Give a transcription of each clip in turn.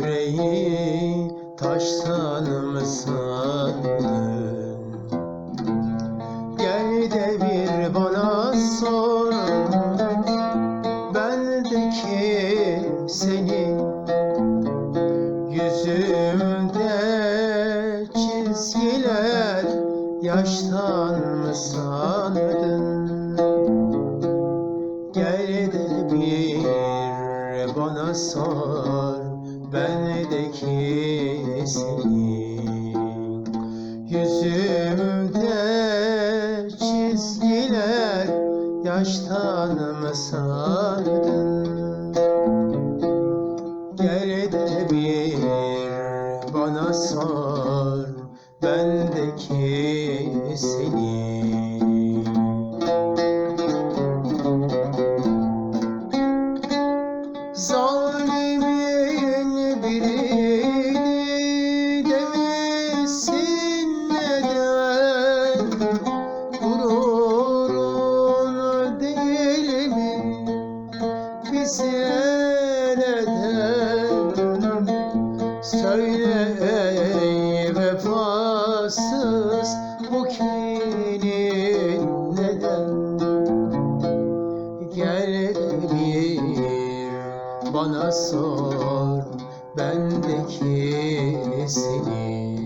Yüreği taştan mı sandın? Gel de bir bana sor Bendeki senin Yüzümde çizgiler Yaştan mı sandın? Gel de bir bana sor bendeki senin Yüzümde çizgiler yaştan mı sandın Gel de bir bana sor bendeki senin bize neden Söyle ey vefasız bu kinin neden Gel bir bana sor bendeki seni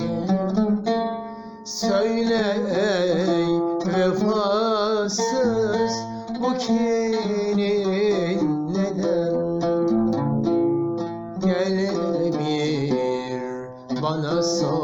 Söyle ey vefasız bu kinin bana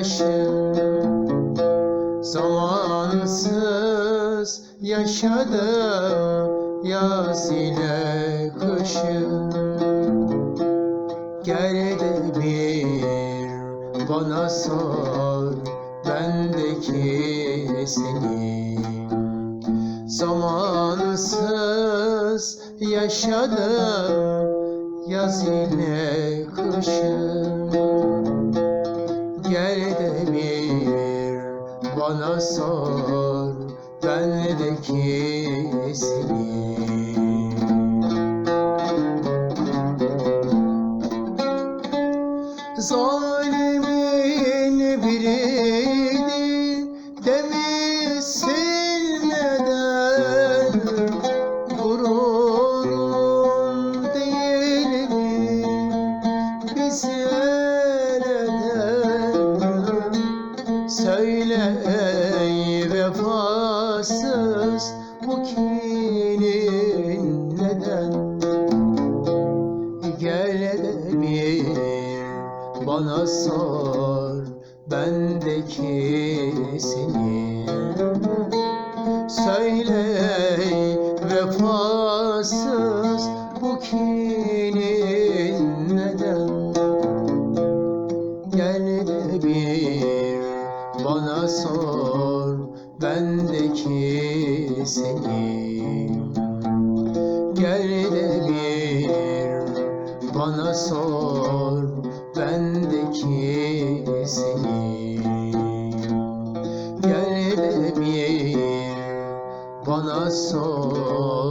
yaşı Zamansız yaşadım yaz ile kışı. Gel bir bana sor bendeki seni. Zamansız yaşadım yaz ile kışı Gel de bir bana sor bendeki seni Zalimin Söyle ey vefasız bu kinin neden? Gel de bir bana sor bendeki seni Söyle ey vefasız bana sor bendeki seni. Gel de bir bana sor bendeki seni. Gel de bir bana sor